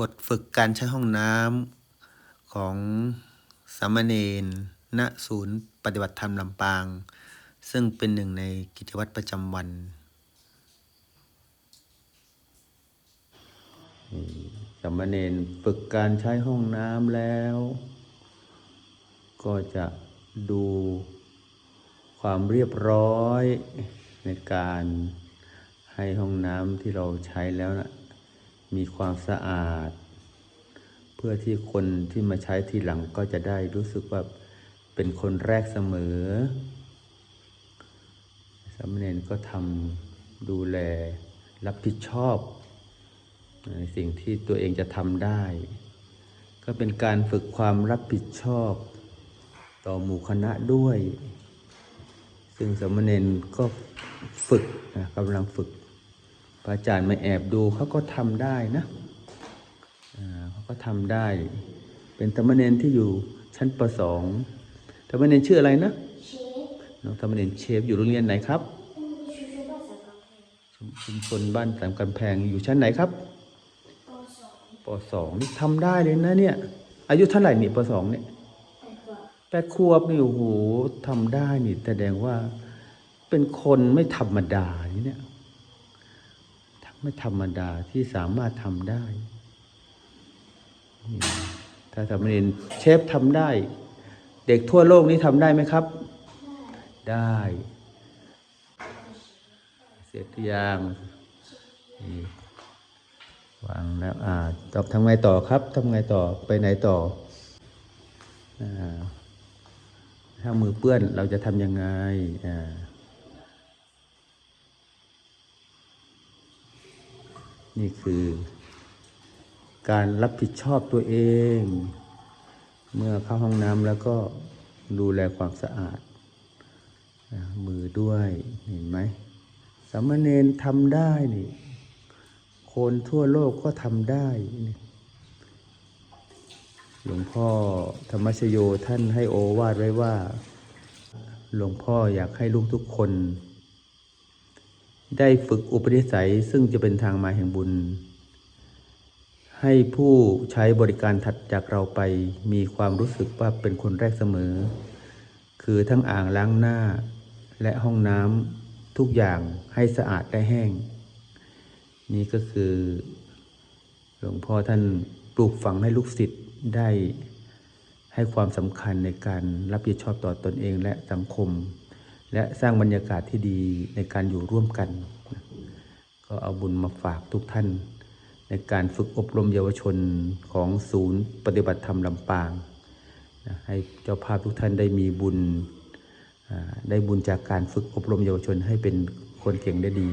บทฝึกการใช้ห้องน้ำของสามเณรณศูนย์ปฏิบัติธรรมลำปาง ซึ่งเป็นหนึ่งในกิจวัตรประจำวัน สามเณรฝึกการใช้ห้องน้ำแล้ว ก็จะดูความเรียบร้อยในการให้ห้องน้ำที่เราใช้แล้วนะ มีความสะอาด เพื่อที่คนที่มาใช้ทีหลังก็จะได้รู้สึกว่าเป็นคนแรกเสมอสามเณรก็ทำดูแลรับผิดชอบในสิ่งที่ตัวเองจะทำได้ ก็เป็นการฝึกความรับผิดชอบ ต่อหมู่คณะด้วย ซึ่งสามเณรก็ฝึกนะกำลังฝึก พระอาจารย์มาแอบดูเขาก็ทำได้นะอ่าเขาก็ทำได้ เป็นสามเณรที่อยู่ชั้นประสองสามเณรชื่ออะไรนะเชฟน้องสามเณรเชฟอยู่โรงเรียนไหนครับชูชูบ้านสังกำแพงชุมชุมชนบ้านสามกำแพงอยู่ชั้นไหนครับปสองปสองนี่ทำได้เลยนะเนี่ย อายุเท่าไหร่นี่ปสองเนี่ยแต่กว่าแปดขวบนี่โอ้โหทำได้นี่แสดงว่าเป็นคนไม่ธรรมดานี่เนี่ย ไม่ธรรมดาที่สามารถทำได้ ถ้าทำเรียนเชฟทำได้ เด็กทั่วโลกนี้ทำได้ไหมครับ ได้ เสร็จหรือยังวางแล้วอ่าตอบทำไงต่อครับทำไงต่อไปไหนต่ออ่าถ้ามือเปื้อนเราจะทำยังไงอ่า นี่คือ การรับผิดชอบตัวเอง เมื่อเข้าห้องน้ำแล้วก็ดูแลความสะอาด มือด้วยเห็นไหมสามเณรทำได้นี่ คนทั่วโลกก็ทำได้นี่หลวงพ่อธรรมชโยท่านให้โอวาทไว้ว่า หลวงพ่ออยากให้ลูกทุกคน ได้ฝึกอุปนิสัยซึ่งจะเป็นทางมาแห่งบุญ ให้ผู้ใช้บริการถัดจากเราไป มีความรู้สึกว่าเป็นคนแรกเสมอ คือทั้งอ่างล้างหน้า และห้องน้ำทุกอย่างให้สะอาดและแห้ง นี่ก็คือ หลวงพ่อท่านปลูกฝังให้ลูกศิษย์ได้ให้ความสำคัญในการรับผิดชอบต่อตอนเองและสังคม และสร้างบรรยากาศที่ดีในการอยู่ร่วมกัน ก็เอาบุญมาฝากทุกท่าน ในการฝึกอบรมเยาวชนของศูนย์ปฏิบัติธรรมลำปาง ให้เจ้าภาพทุกท่านได้มีบุญ ได้บุญจากการฝึกอบรมเยาวชนให้เป็นคนเก่งได้ดี